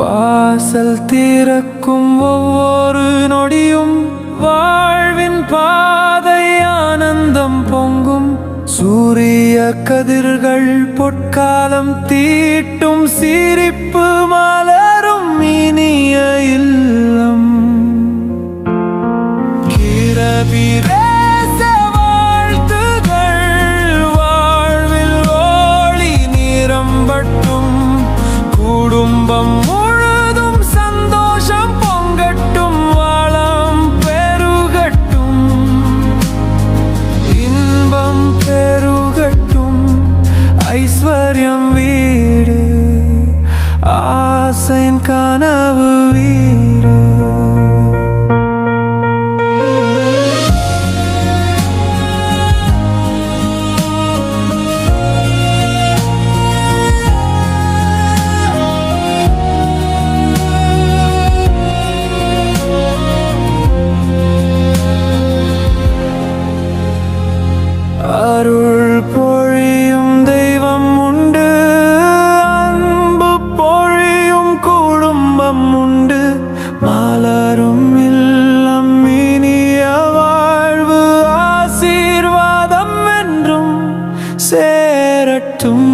வாசல் திறக்கும் ஒவ்வொரு நொடியும் வாழ்வின் பாதை ஆனந்தம் பொங்கும். சூரிய கதிர்கள் பொற்காலம் தீட்டும் சிரிப்பு மலரும் இனிய இல்லம். கிரபிரேச ஐஸ்வர்யம் வீடு ஆசையின் கனவு வீடு. அருள் சேரட்டும்